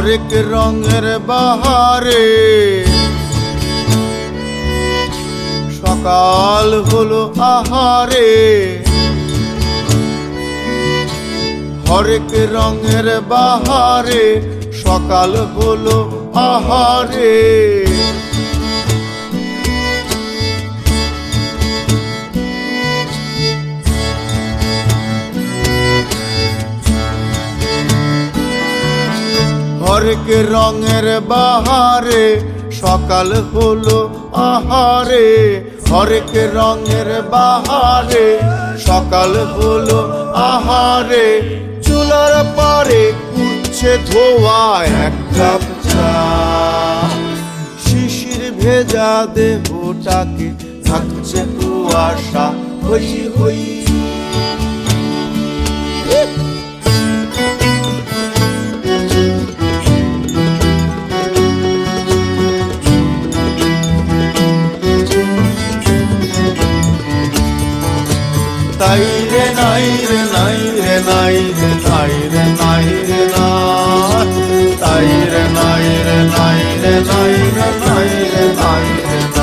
হরেক রঙের বাহারে। সকাল হলো আহারে। হরেক রঙের বাহারে সকাল হলো আহারে। হরেক রঙের বাহারে, সকাল হলো আহারে। হরেক রঙের বাহারে, সকাল হলো আহারে। চুলার পারে উঠছে ধোয়া এক কাপ চা। শিশির ভেজা দেহটাকে থাকছে কুয়াশা, হই হই। তাই রে নাই রে নাই রে নাই রে, তাই রে, নাই রে না। রে, নাই রে নাই রে নাই রে নাই রে নাই রে, নাই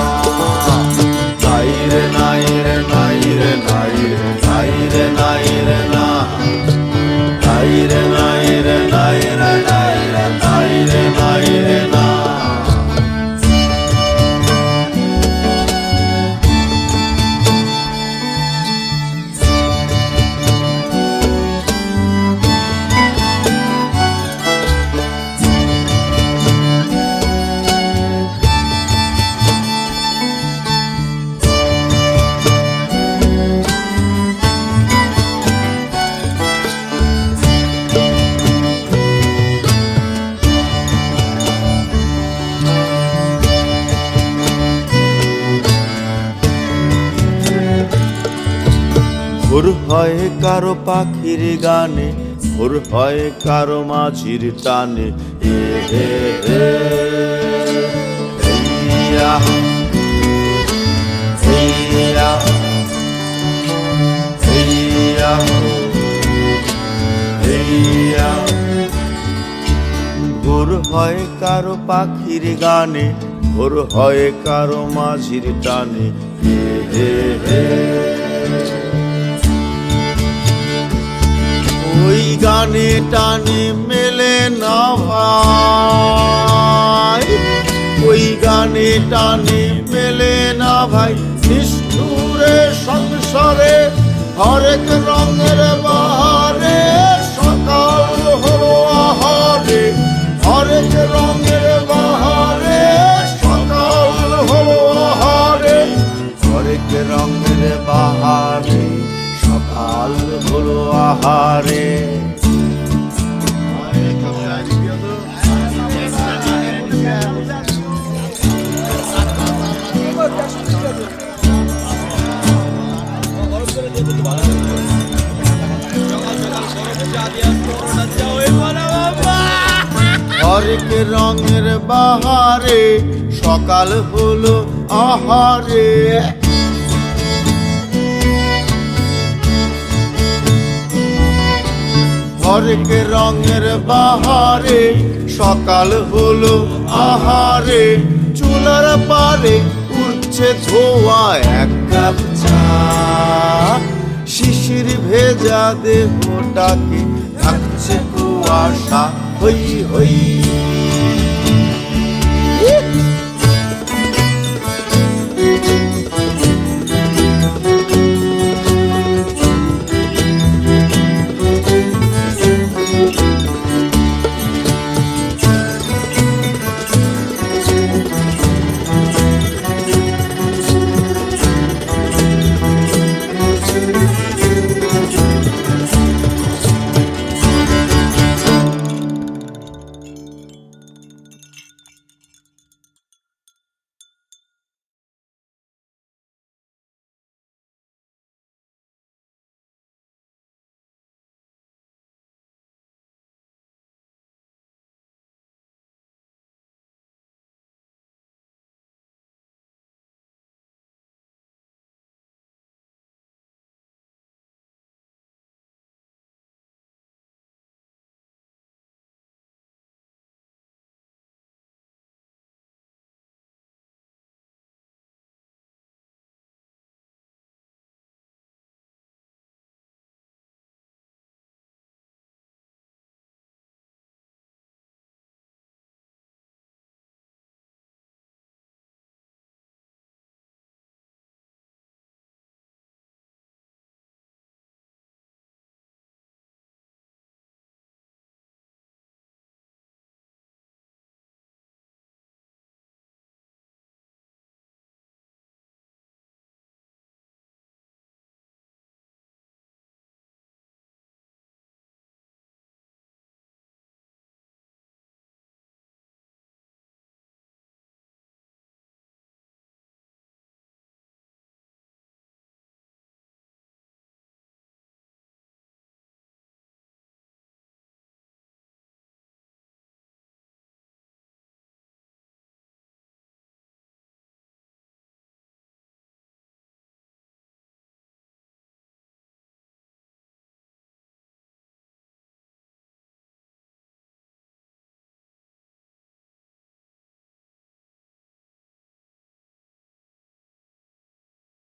ভোর হয় কারও পাখির গানে, ভোর হয় কারও মাঝির টানে। ভোর হয় কারও পাখির গানে, ভোর হয় কারও মাঝির টানে হে হে হে গানে টানে মেলে না ভাই ওই গানে টানে মেলে না ভাই নিষ্ঠুরে সংসারে, হরেক রঙের বাহারে, সকাল হলো আহারে। হরেক রঙের বাহারে, সকাল হলো আহারে। হরেক রঙের বাহারে। সকাল হলো আহারে। হরেক রঙের বাহারে সকাল হলো আহারে। হরেক রঙের বাহারে, সকাল হলো আহারে, চুলার পারে উঠছে ধোয়া, এক কাপ চা। শিশির ভেজা দেহটাকে থাকছে কুয়াশা, হই হই।